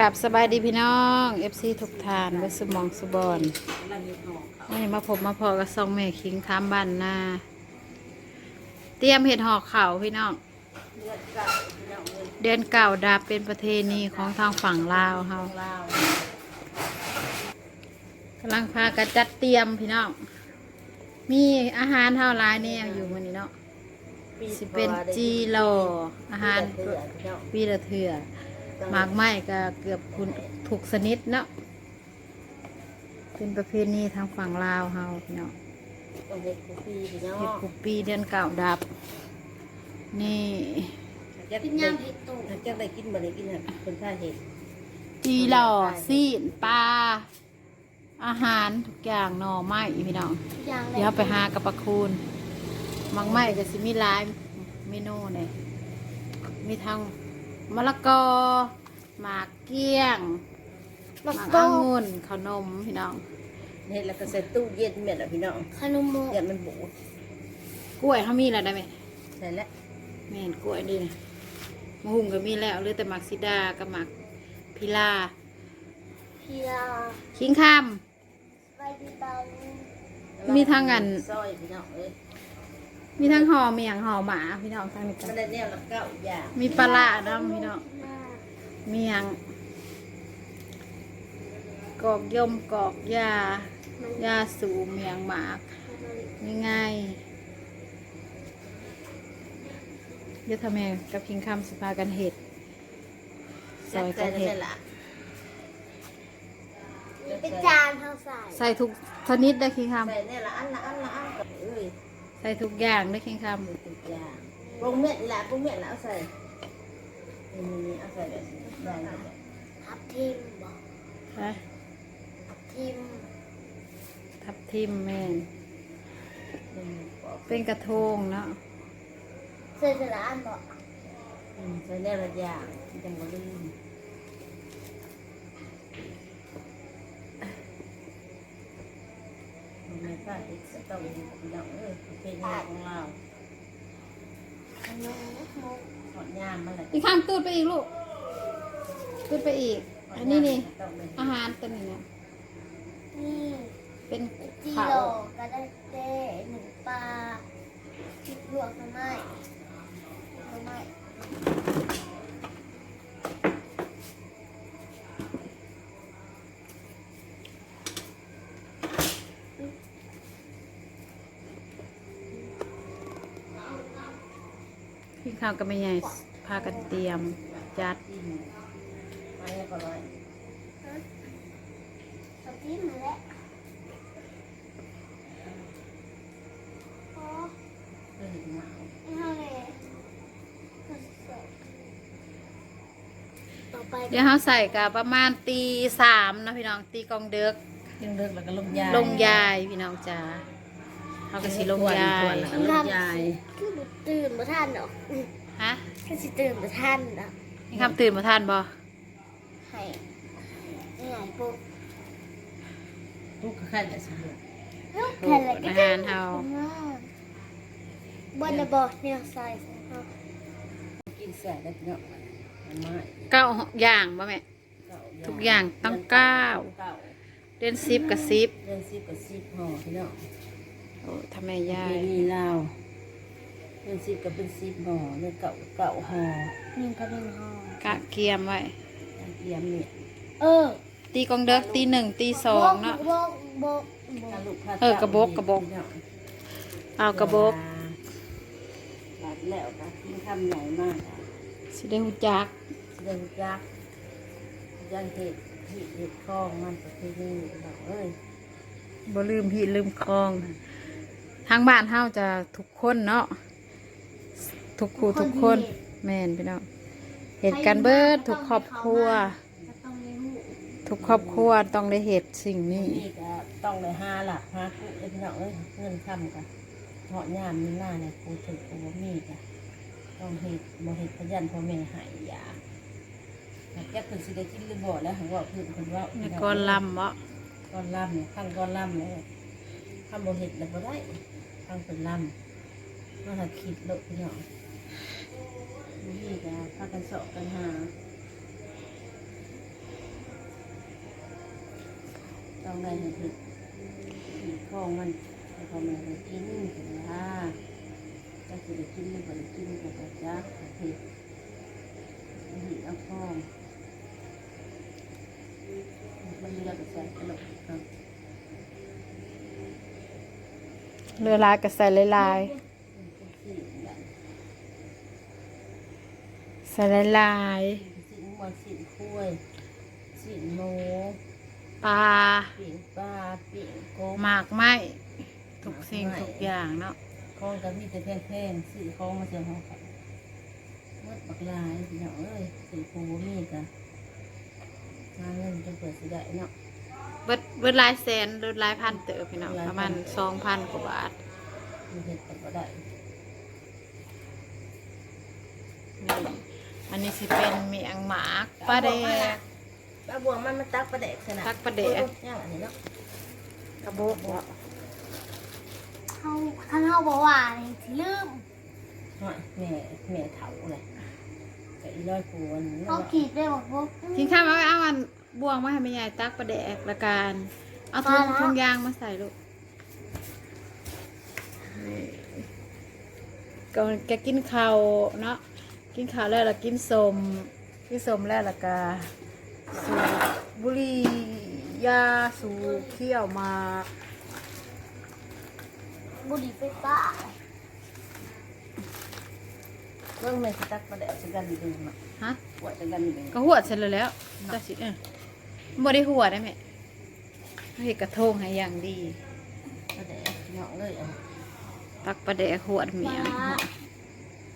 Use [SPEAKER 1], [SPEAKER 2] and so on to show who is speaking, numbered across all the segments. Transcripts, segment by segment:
[SPEAKER 1] กับสบายดีพี่น้องเอฟซีทุกทานเบสมองสุบอนนี่มาพบมาพอกับซองแม่คิงค้ามบ้านนาเตรียมเห็ดหอกเขาพี่น้อง เดือนเก่าดาบเป็นประเพณีของทางฝั่งลาวเฮากำลังพากันจัดเตรียมพี่น้อง มีอาหารเท่าไรเนี่ยอยู่วันนี้เนาะสิเป็นจีโรอาหารปีละเถื่อ หมากไม้ก็เกือบคุณถูกสนิทเนาะเป็นประเพณีทางฝั่งลาวเฮาพี่น้อง
[SPEAKER 2] เห็ดกูปีพี่น้อ
[SPEAKER 1] เฮ็ด
[SPEAKER 2] ง
[SPEAKER 1] คุปปีเดือนเก่าดับ นี่
[SPEAKER 2] อยากกินย่างเห็ดตู้อยากได้กินบ่ได้กินอะคนผ้าเห็ด
[SPEAKER 1] จีหล่อซีนปลาอาหารทุกอย่างหน่อไม้พี่น้องเดี๋ยวไปหากระปะคูณหมากไม้ก็สิมีหลายเมนูเลยมีทั้งมะละกอ หมากเกี้ยงหมากองุ่นขนมพี่น้อง
[SPEAKER 2] เห็ดแล้วก็ใส่ตู้เย็นแม่ละพี่น้อง
[SPEAKER 3] ขนมโม
[SPEAKER 2] อย่ามันบู
[SPEAKER 1] กล้วยเขามีอะไรได้ไหม
[SPEAKER 2] ใส่แล้ว
[SPEAKER 1] แม่นกล้วยดีนะมะฮุ่งก็มีแล้วเหลือแต่หมักซิดากับหมักพิลา
[SPEAKER 3] พีลา
[SPEAKER 1] คิงข้าม
[SPEAKER 3] ไปดีบัง
[SPEAKER 1] มีทั้งอัน
[SPEAKER 2] ซอยพี่น้องเอ้ย
[SPEAKER 1] มีทั้งห่อเมียงห่อหมาพี่น้องทั้งนี้กั
[SPEAKER 2] มัน
[SPEAKER 1] น
[SPEAKER 2] ได้แนวละเก้าอย่าง
[SPEAKER 1] มีปลาร้าน้ำพี่น้อง เมียง กอกยมกอกยายาสูเมียงหมากง่ายๆเดี๋ยวทำแม่กับคิงข้ามสิพากันเห็ดซอย
[SPEAKER 2] ใส่
[SPEAKER 1] กัน
[SPEAKER 2] ได้
[SPEAKER 1] เห็ด
[SPEAKER 2] ละ
[SPEAKER 3] เป็นจานเท่าใส่
[SPEAKER 1] ใส่ทุกชนิดได้คิงข้าม
[SPEAKER 2] ใส่แน่ละอันละอันละอันกับเอ้ย
[SPEAKER 1] ใส่ทุกอย่างได้คิงข้าม
[SPEAKER 2] ใส่ทุกอย่างปรุงเม็ดละปรุงเม็ดละเอาใส่นี่นี่เอาใส่แบบนี้ ได้แล้ว
[SPEAKER 3] ทับทิมบอก
[SPEAKER 1] ฮะ
[SPEAKER 3] ทับทิม
[SPEAKER 1] ทับทิมแม่น
[SPEAKER 2] นี่ปอก
[SPEAKER 1] เป็นกระทงเนาะ
[SPEAKER 3] เสื้อสละอันบอก
[SPEAKER 2] อืมใส่แน่ละอย่างที่จังบ่ลืมมันไม่พลาดอีกสักต้องมีพี่น้องเอ้ยประเพณีของเรา
[SPEAKER 3] ขนมโม
[SPEAKER 2] หอดยามมาเลย
[SPEAKER 1] อีกข้ามตูดไปอีกลูก ตูดไปอีก อันนี้นี่
[SPEAKER 2] อา
[SPEAKER 1] หารตัวนี้เนี่ย
[SPEAKER 3] นี่
[SPEAKER 1] เป็น
[SPEAKER 3] จี
[SPEAKER 1] ข้า
[SPEAKER 3] โร
[SPEAKER 1] ว
[SPEAKER 3] ก็ได้เต้หนึ่งปลาพริกลวกทำไมทำไม
[SPEAKER 1] พี่ข้าวก็ไม่ใหญ่พากันเตรียมจัด
[SPEAKER 2] กินไปแล้วก็ร้อย
[SPEAKER 3] ทับทิมมาแล้วโอ้
[SPEAKER 2] เพื่อเห็นหนาว
[SPEAKER 3] ไม่เท่าเลยต่อไป
[SPEAKER 1] เดี๋ยวเขาใส่กับประมาณตีสามเนาะพี่น้องตีกองเด็ก
[SPEAKER 2] ยังเลิกแล้วก็ลงยา
[SPEAKER 1] ลงยายพี่น้องจ๋าเขาก็สิลงยาย
[SPEAKER 2] แล้วก็ลงยาย
[SPEAKER 3] คือบ่ตื่นมาท่านดอก
[SPEAKER 1] ฮะ
[SPEAKER 3] คือสิตื่นมาท่านดอก
[SPEAKER 1] นี่คำตื่นมาทานบ่
[SPEAKER 3] ให้นี่ไงพวก
[SPEAKER 2] ทุกข์ขั้นแต่สิลูก
[SPEAKER 3] ลูกแผ่นอะไรก็
[SPEAKER 1] อา
[SPEAKER 3] ได้
[SPEAKER 1] หารเฮา
[SPEAKER 3] บนระบอกเนี่ยใส่เอา
[SPEAKER 2] กินแส่ได้พี่น้องเอาไม้
[SPEAKER 1] เก้าอย่างบ่แม่
[SPEAKER 2] เก้า
[SPEAKER 1] ทุกอย่างต้องเก้า
[SPEAKER 2] เก้า
[SPEAKER 1] เดือนสิบกับสิบ
[SPEAKER 2] เดือนสิบกับสิบห่อพี่น้อง
[SPEAKER 1] โอ้ทำไมยา
[SPEAKER 2] เป็
[SPEAKER 1] ย
[SPEAKER 2] นมีลาวเดือนสิบกับเป็นสิบห่อเดือนเก้าเก้าห่อ
[SPEAKER 3] หนึ่งกับหนึ่งห่อกะ
[SPEAKER 1] เกียมไว้
[SPEAKER 2] เยี่ยมเนี่ย
[SPEAKER 3] เออ
[SPEAKER 1] ตีกองเด็กตีหนึ่งตีสองเนาะ
[SPEAKER 3] บกบกบ
[SPEAKER 2] ถ้ากลูกค้า
[SPEAKER 1] เออกระบอกกระบอก
[SPEAKER 2] พี่น้อง
[SPEAKER 1] เอากระบอก
[SPEAKER 2] บาดแล้วก็กินคำใหญ่มากอะ
[SPEAKER 1] สิได้หูจัก
[SPEAKER 2] เดินยักษ์ยังเห็ดเห็ดเห็ดคลองมันประเพณีเราเอ้ย
[SPEAKER 1] บ่ลืมพี่ลืมคลอง ทางบ้านเฮาจะทุกคนเนาะทุกครูทุกคน แม่นพี่น้อง เหตุการเบิดทุกครอบครัว
[SPEAKER 3] จะต้องมีหู
[SPEAKER 1] ทุกครอบครัวต้องได้เหตุสิ่งนี้
[SPEAKER 2] นี่ก็ต้องเลยห้าหลักห้าคุเอ้ยพี่น้องเอ้ยเงินคำกันเหาะยามมีหน้าเนี่ยกูถึงกูบ่มีกันต้องเห็ดบ่เห็ดพยันพ่อแม่ใหายยาแก้คนสิได้กินหรือบ่แล้วหันว่าพื้นคนว่า
[SPEAKER 1] ในกรลำบ่
[SPEAKER 2] ก้อนล่ำเนี่ยข้างก้อนล่ำเลยข้างบ่เห็ดแล้วบ่ได้ข้างเป็นล่ำมาหาขีดโลกพี่น้องี่ก็พากันสอบกันหาต้องได้เห็นผิดกองมันเขาไม่ได้กินเห็นว่าจะสิได้กินหรือบ่ได้กินก็จะจักผิดหิเอากองมันมีระดับใส่กระดก
[SPEAKER 1] เรือลายกับใส่ลาย
[SPEAKER 2] ลาย
[SPEAKER 1] ๆใส่ลาย
[SPEAKER 2] สินมันสินคุ้ยสินหมู
[SPEAKER 1] ๆปลา
[SPEAKER 2] ปิ่งปลาปิ่งกบ
[SPEAKER 1] หมากไม้ทุกสิ่งทุกอย่างเนาะ
[SPEAKER 2] ของก็มีแต่แพงๆสี่ของมาเสียห้องกันเมื่อบักลายพี่น้องเอ้ยสี่ปูมีกันงานเงินจะเปิดสิได้เนาะ
[SPEAKER 1] เบิดเบิดหลายแสนเบิดหลายพันเติบพี่น้องประมาณสองพันกว่าบาท
[SPEAKER 2] มีเห็ดกันก็ได้
[SPEAKER 1] นี่ อันนี้สิเป็นเมียงหมากปลาแดก
[SPEAKER 2] ปลาบวงมันมันตักปลาแดกขนาด
[SPEAKER 1] ตักปลาแดก
[SPEAKER 2] ย่างอันนี้เนาะ
[SPEAKER 1] กระบอกบ่
[SPEAKER 3] เขาข้างเขาบอกว่านี่สิลืม
[SPEAKER 2] หน่อยแม่แม่เถาเลยแต่อีร้อยปูอันนี้
[SPEAKER 3] เขาขีดไปหมดพวก
[SPEAKER 1] กินข้าวมาเอาอันบวงมาให้แม่ใหญ่ตักปลาแดกละกันเอาถุง
[SPEAKER 3] ปลาละ
[SPEAKER 1] ถุงยางมาใส่ลูกนี่ก่อนแกกินข้าวเนาะ กินข้าวแล้วล่ะกินสมกินสมแล้วล่ะกาสูบบุหรี่ยาสูบเขี้ยวหมาก
[SPEAKER 3] บุหรี่ไฟฟ้า
[SPEAKER 2] เรื่องแม่สิตักปลาแดกสิกันดีๆมา
[SPEAKER 1] ฮะ
[SPEAKER 2] ปวดจะกันดี
[SPEAKER 1] ก็หัวดเสร็จแล้วแล้วจะสิเออบ่ได้หัวได้ไหมให้กระทงให้อย่างดี
[SPEAKER 2] ปลาแดกเนาะเลยอัน
[SPEAKER 1] ตักปลาแดกหัวดเมียง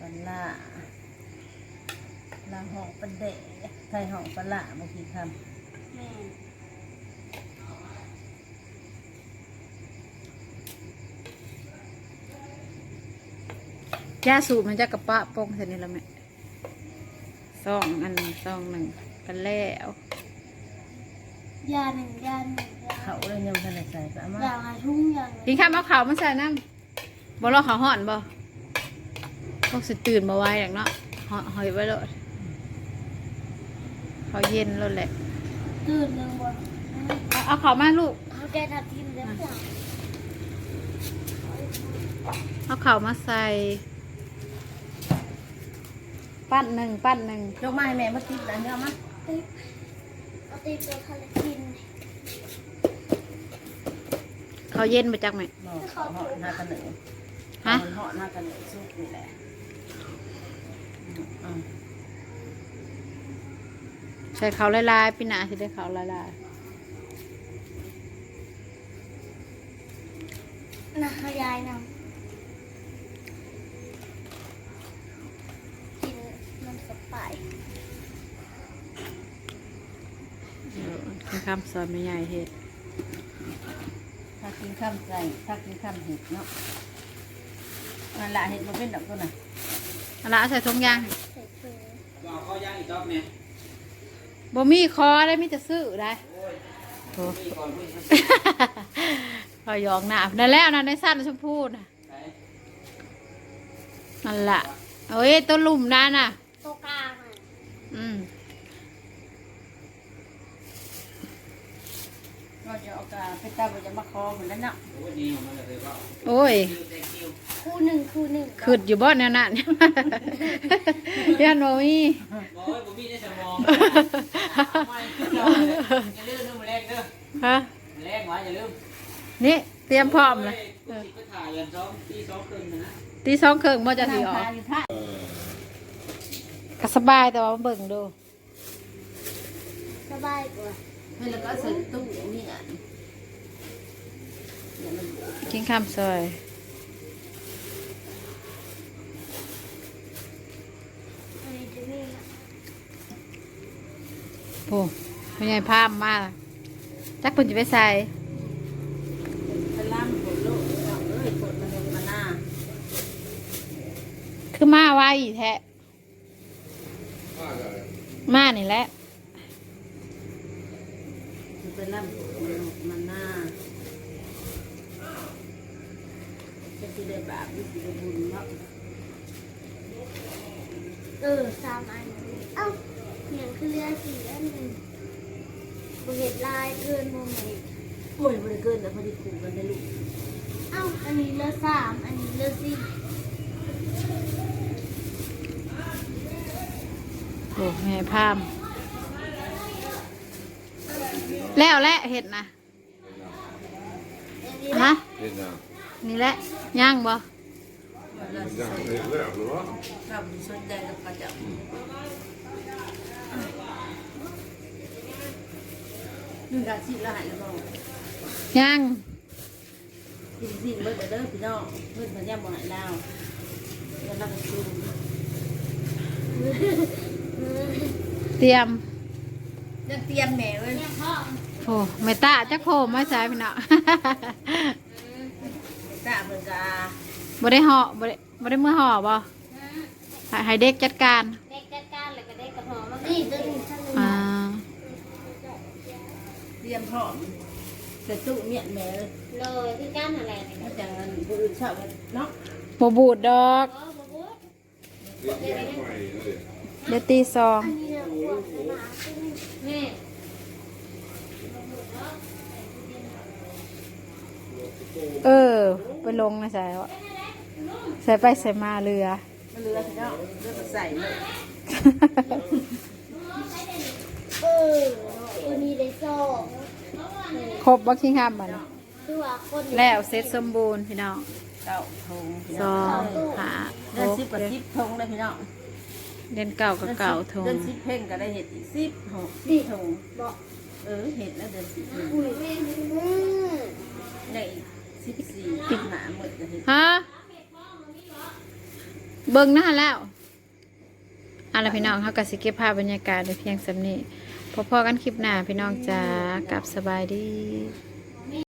[SPEAKER 2] ปลาล่า ลาหองปลาแดกไทยหองปลาล่าบางทีท
[SPEAKER 3] แม่
[SPEAKER 1] ยาสูบมันจะกระปะโป้งเสร็จนี่แล้วไหมซองอันซองหนึ่งกันแล้ว
[SPEAKER 3] ยาหนึ่งยาหนึ่งยาำ
[SPEAKER 2] เขาเลยเนี่ยมันใส่ไปเอามา
[SPEAKER 3] อย่างหาทุ่งอย่าง
[SPEAKER 1] กินข้าวมะขาวมาใส่น้ำบ่รอขาวห่อนบ่พวกสิตื่นมาไว้อย่างเนาะหอหอยไว้เลย เขาเย็นแล้วแหละ
[SPEAKER 3] ตื่นหนึ่งบน
[SPEAKER 1] เอาเอาขาวมาลูก
[SPEAKER 3] เขาแกทับทิมแล้วเปล่า
[SPEAKER 1] เอาขาวมาใส่ ปั้นหนึ่งปั้นหนึ่ง
[SPEAKER 2] ยกมาให้แม่มาติดแล้วเนี่ยเอามา
[SPEAKER 3] เอาตีตัวทะเลกิน
[SPEAKER 1] เขาเย็นมาจากไหม
[SPEAKER 2] บอกเขาเหาะหน้ากันหนึ่ง
[SPEAKER 1] ฮะ
[SPEAKER 2] มันเหาะหน้ากันหนึ่งสุกนี่แหละอืม
[SPEAKER 1] ใส่เขาวลายๆพี่นาสิได้เขาวลาย
[SPEAKER 3] นะยายนำกินมันสไปาย
[SPEAKER 1] ๆเดี๋ยวกินข้ามซอยไม่ใหญ่เฮ็ด
[SPEAKER 2] ถ้ากินข้ามใจถ้ากินข้ามเห็ดเนาะนั่นละเห็ดมันเป็นดอกตัวน่ะ
[SPEAKER 1] เอาละใส่ถุงยาง
[SPEAKER 3] ใส่ถุง
[SPEAKER 4] ก็เอาข้าวย่างอีกรอบเนี่ย
[SPEAKER 1] บ่มีคอได้มีแต่ซื้อได้โอ้
[SPEAKER 4] นี่ก่อนพี่
[SPEAKER 1] พอยองหนานั่นแล้วนะในสั้นชมพูน่ะ
[SPEAKER 4] ไหน
[SPEAKER 1] นั่นละเอ้ยตัวลุ่มนั่นน่ะ
[SPEAKER 3] ตัวกลางอะ
[SPEAKER 1] อืม
[SPEAKER 2] ก็จะเอากาไปตาไปจะมาคอเหมือนนั้นเนาะ
[SPEAKER 4] โอ้ยนี่ของมันเลยก็
[SPEAKER 1] โอ้ย
[SPEAKER 4] คิวแต่คิว
[SPEAKER 3] คู่หนึ่งคู่หนึ่ง
[SPEAKER 1] ขืดอยู่บ่แนวนั้นยันบ่มี
[SPEAKER 4] บอกว่าผมมีในสมองไม่อย่าลืมเรื่องมาแรกเด้อ
[SPEAKER 1] ฮะ
[SPEAKER 4] มาแรกไว้อย่าลืม
[SPEAKER 1] นี่เตรียมพร้อมเลย
[SPEAKER 4] กูติดไปถ่ายยันสองตีสองครึ่งนะ
[SPEAKER 1] ตีสองครึ่งบ่จะสีออก
[SPEAKER 2] ทาอยู่ท่า
[SPEAKER 1] ก็สบายแต่ว่ามาเบิ่งดู
[SPEAKER 3] สบายกว่า
[SPEAKER 2] ให้ แล้วก็ใส่ตู้นี่อะเนี่ยมัน
[SPEAKER 1] กินข้ามซอย
[SPEAKER 3] อันนี้จะมีนะ
[SPEAKER 1] โอ้ไม่ใหญ่พามมาจักเพิ่นจะไปใส่
[SPEAKER 2] เป็นล่ามกดโลกเอาเอ้ยกดมันลงมาหน้า
[SPEAKER 1] คือมาไวแท้มานี่แหละ
[SPEAKER 2] เป็นล่ามกดมันลงมาหน้าจะสิ ได้บาปหรือสิได้บุญเนาะ
[SPEAKER 3] เออสามอัน เอ้าเหนียงคือเรือสี่อันหนึ่งบเห็ดลายเกินโมเมนต์
[SPEAKER 2] โอ้ยบริเกินแต่พอดีขู่กันได้ลูก
[SPEAKER 3] เอ้าอันนี้เลือสามอันนี้เลือสี่
[SPEAKER 1] โอ้แม่พาม แล้วแหละเห็ดนะฮะ
[SPEAKER 5] เห็นยัง
[SPEAKER 1] นี่แหละย่างบ่
[SPEAKER 2] เรา
[SPEAKER 5] ยังเห็นแล้วหรือว่า
[SPEAKER 2] เราดีสนใจกับกระจับนี่การสิละหายแล้วบ้าง
[SPEAKER 1] ย่าง
[SPEAKER 2] กินสิเมื่อเด้อพี่น้องเมื่อมันย่ำบ่หายแล้วแล้วเราก็ซูม
[SPEAKER 1] เตรียม
[SPEAKER 2] ยังเตรียมแหม่เลย
[SPEAKER 3] เนี่ยพ่อ
[SPEAKER 1] โอ้ไม่ตาจักโคมไม่ใช่พี่น้อง
[SPEAKER 2] ตาเบิ่งกา
[SPEAKER 1] บ่ได้ห่อบ่ได้บ่ได้มือห่อบ่ให้ให้เด็กจัดการ
[SPEAKER 3] เด็กจัดการเลยก็เด็กกระหอมมานี่ตัวนี้ท่านหนึ่ง
[SPEAKER 1] อ่า
[SPEAKER 2] เตรียมพร้อมใส่ตู้เมียนแหม่เลย
[SPEAKER 3] เลยที่ก้านอะไรเนี่ย
[SPEAKER 2] ถ้าจังนั้นผู้อื่นชอบกันเนาะ
[SPEAKER 1] บ่บูดดอก
[SPEAKER 3] อ๋อบ่บ่
[SPEAKER 5] เรียกใหม่เลย
[SPEAKER 1] เดี๋ยวตีซอง
[SPEAKER 3] อันนี้เนี่ยหัวขนาดแม่
[SPEAKER 1] เออ ไปลงนะใส่วะใส่ไปใส่มาเรือ
[SPEAKER 2] มันเรือพี่น้องเรือก็ใส่เลย
[SPEAKER 3] เออตัวนี้ได้สอง
[SPEAKER 1] ครบบ่คิงห้ามมัน
[SPEAKER 3] คือว่าคน
[SPEAKER 1] แล้วเสร็จสมบูรณ์พี่น้อง
[SPEAKER 2] เก้าทง
[SPEAKER 1] สองหา
[SPEAKER 2] เดือน
[SPEAKER 1] หก
[SPEAKER 2] สิบกับสิบทงเลยพี่น้อง
[SPEAKER 1] เดือนเก่ากับเก่าทง
[SPEAKER 2] เดือนสิบเพ่งก็ได้เห็ดอีกสิบหกสี่ทง
[SPEAKER 3] บอก
[SPEAKER 2] เออเห็ดแล้วเดือนสิบ
[SPEAKER 3] อุ้ยอืม
[SPEAKER 2] ได้อีก สิบสี่หนาหมดจะเห็ด
[SPEAKER 1] ฮะเบิ่งหน้าแล้วเอาล่ะพี่น้องเขาก็สิเก็บภาพบรรยากาศไว้เพียงสำนี้พอๆกันคลิปหน้าพี่น้องจ้ากลับสบายดี